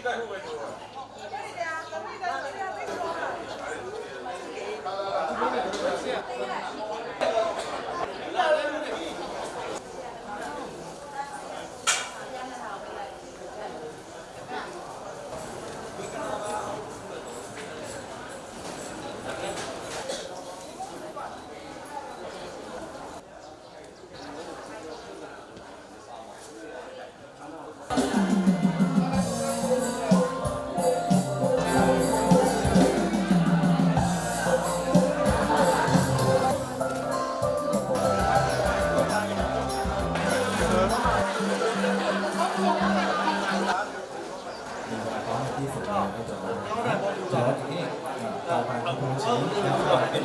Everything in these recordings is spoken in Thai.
准备的啊，准备的，准备的，备足了。 ตอนที่สุดแล้วก็จะมาจอร์ดนี่ต่อมาคุณผู้ชมนะครับเป็น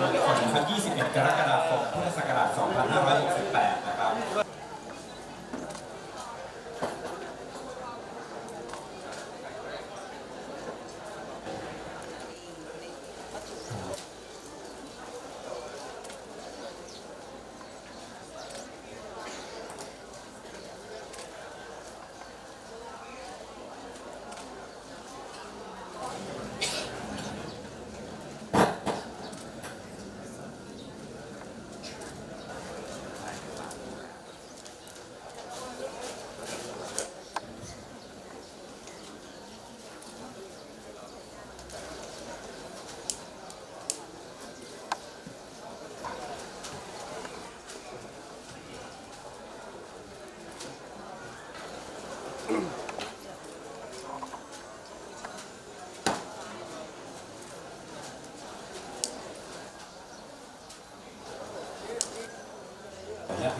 ที่21 กรกฎาคมพุทธศักราช 2568 นะครับ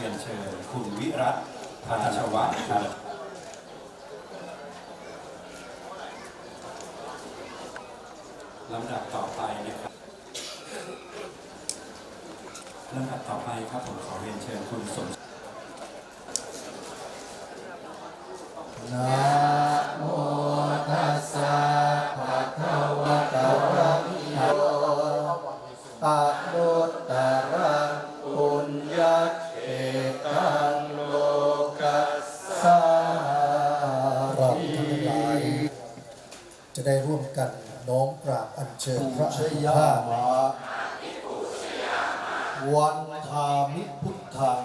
รียนเชิญคุณวิรัตพาชวัฒน์ครับลำดับต่อไปนะครับลำดับต่อไปครับผมขอเรียนเชิญคุณสมนะ จะได้ร่วมกันน้อมกราบอัญเชิญพระอภิธามาวันทามิพุทธัง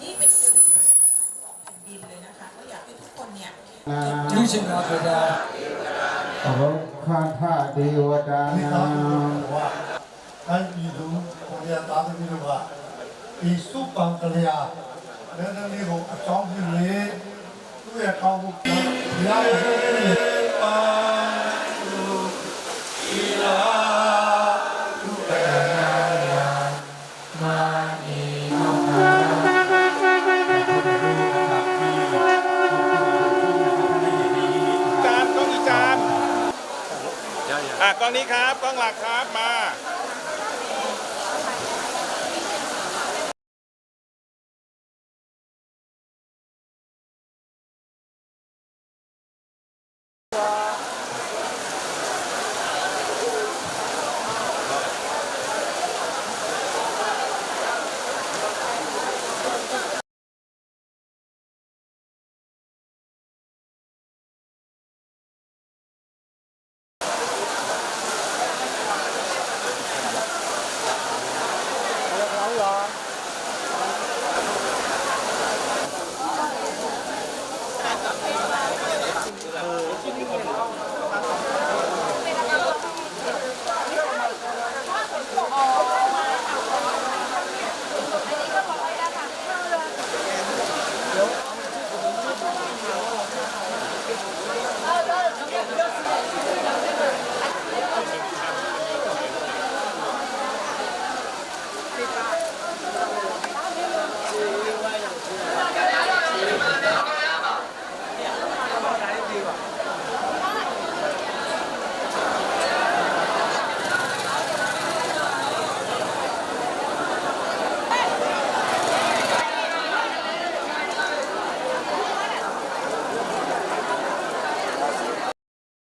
นี่เป็นดินเลยนะคะก็อยากให้ทุกคนเนี่ยนิชน าคดา ข้าท่าเทวดา ဒီ นา သားမျိုးကအဲ့ဒီလူကိုရသားသမီးတို့ကဒီစုပန်ကလေးအားလည်းလည်းလေးကိုအကြောင်းပြုလေသူ့ရဲ့ကောင်းမှုဘုရားရဲ့ပါ อะกล้องนี้ครับกล้องหลักครับมา